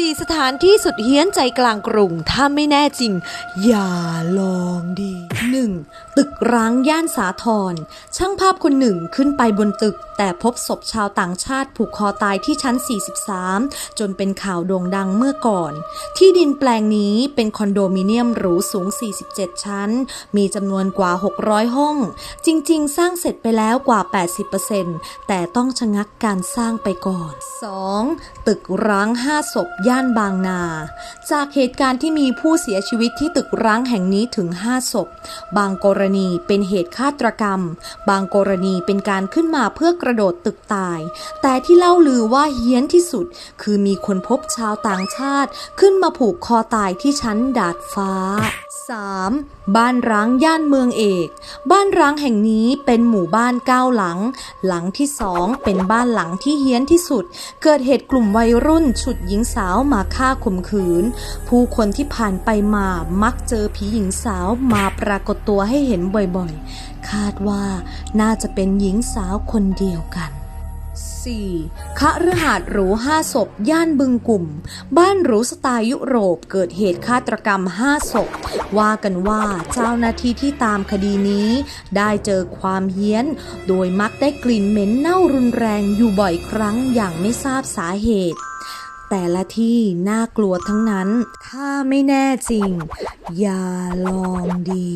สี่สถานที่สุดเฮี้ยนใจกลางกรุง ถ้าไม่แน่จริง อย่าลองดี 1. ตึกร้างย่านสาทรช่างภาพคนหนึ่งขึ้นไปบนตึก แต่พบศพชาวต่างชาติผูกคอตายที่ชั้น 43 จนเป็นข่าวโด่งดังเมื่อก่อน ที่ดินแปลงนี้เป็นคอนโดมิเนียมหรูสูง 47 ชั้น มีจำนวนกว่า 600 ห้อง จริง ๆ สร้างเสร็จไปแล้วกว่า 80%แต่ต้องชะงักการสร้างไปก่อน 2. ตึกร้าง 5 ศพย่านบางนา จากเหตุการณ์ที่มีผู้เสียชีวิตที่ตึกร้างแห่งนี้ถึง 5 ศพ บางกรณีเป็นเหตุฆาตกรรม บางกรณีเป็นการขึ้นมาเพื่อกระโดดตึกตาย แต่ที่เล่าลือว่าเฮี้ยนที่สุด คือมีคนพบชาวต่างชาติ ขึ้นมาผูกคอตายที่ชั้นดาดฟ้า 3. บ้านร้างย่านเมืองเอก บ้านร้างแห่งนี้เป็นหมู่บ้านเก้าหลัง หลังที่สองเป็นบ้านหลังที่เฮี้ยนที่สุด เกิดเหตุกลุ่มวัยรุ่นฉุดหญิงสาวมาฆ่าข่มขืน ผู้คนที่ผ่านไปมามักเจอผีหญิงสาวมาปรากฏตัวให้เห็นบ่อยๆ คาดว่าน่าจะเป็นหญิงสาวคนเดียวกัน 4. คะฤหาสน์หรูห้าศพ ย่านบึงกลุ่ม บ้านหรูสไตล์ยุโรปเกิดเหตุฆาตรกรรมห้าศพ ว่ากันว่าเจ้าหน้าที่ที่ตามคดีนี้ ได้เจอความเฮี้ยน โดยมักได้กลิ่นเหม็นเน่ารุนแรงอยู่บ่อยครั้งอย่างไม่ทราบสาเหตุ แต่ละที่น่ากลัวทั้งนั้น ถ้าไม่แน่จริง อย่าลองดี